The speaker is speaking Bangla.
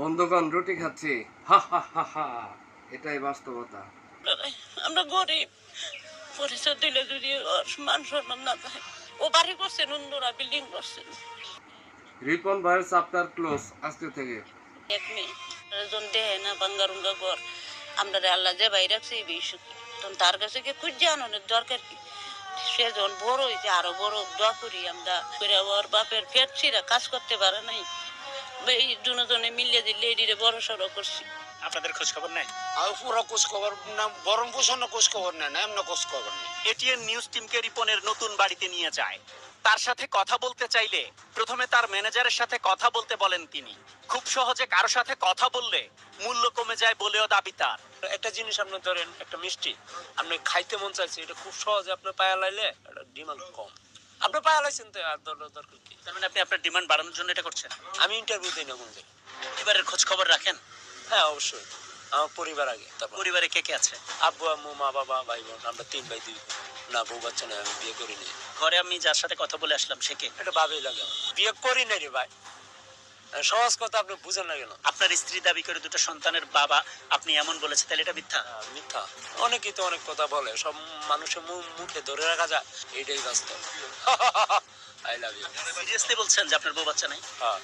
বন্ধুগণ রুটি খাচ্ছি। হা হা হা হা। এটাই বাস্তবতা। আমরা গরিব। পরিচয় দিলে যদি মান সম্মান না পায় ও বাড়ি করছেন অন্যরা বিল্ডিং করছেন রিপন ভাইয়ের চাপ্টার ক্লোজ আজকে থেকে। এক মেয়ে একজন দেহে না বাঙ্গারুঙ্গা ঘর আমরা আল্লাহ যে বাইরে রাখছে এই বেশি তখন তার কাছে কি খুঁজে আনানোর দরকার কি? সে যখন বড় হয়েছে আরও বড় দোয়া করি আমরা। ওর বাপের পেট ছিঁড়া কাজ করতে পারে নাই। এই দুজনে মিলিয়ে দিলে এডিরে বড় সড়ো করছি। আপনাদের খোঁজ খবর নেই? আর পুরো কোষ খবর না বরং পোষণ কোষ খবর নেই না এমন কোষ খবর নেই। এটিএন নিউজ টিমকে রিপনের নতুন বাড়িতে নিয়ে যায়। তার সাথে কথা বলতে চাইলে প্রথমে তার ম্যানেজারের সাথে কথা বলতে বলেন তিনি। খুব সহজে কারও সাথে কথা বললে মূল্য কমে যায় বলেও দাবি তার। একটা জিনিস আপনি ধরেন একটা মিষ্টি। আপনি খাইতে মন চাইছে এটা খুব সহজে আপনি পায়া লাইলে এটা ডিমান্ড কম। আপনি পায়া লাইছেন তো আর দর- দরকার কি? তার মানে আপনি আপনার ডিমান্ড বাড়ানোর জন্য এটা করছেন? আমি ইন্টারভিউ দিই না কোনদিন এবারের খোঁজ খবর রাখেন? হ্যাঁ অবশ্যই। আমার পরিবার আগে তারপর। পরিবারে কে কে আছে? আব্বু আম্মু মা বাবা ভাই বোন আমরা তিন ভাই দুই না বউ বাচ্চা নয় আমি বিয়ে করিনি। ঘরে আমি যার সাথে কথা বলে আসলাম সে কে? এটা ভাবেই লাগে বিয়ে করি নাই রে ভাই। সহজ কথা আপনি বুঝেন না কেন? আপনার স্ত্রী দাবি করে দুটো সন্তানের বাবা আপনি এমন বলেছে তাহলে এটা মিথ্যা? মিথ্যা। অনেকেই তো অনেক কথা বলে সব মানুষের মুখে ধরে রাখা যায় এটাই বাস্তব। আই লাভ ইউ সিরিয়াসলি বলছেন যে আপনার বউ বাচ্চা নাই? হ্যাঁ।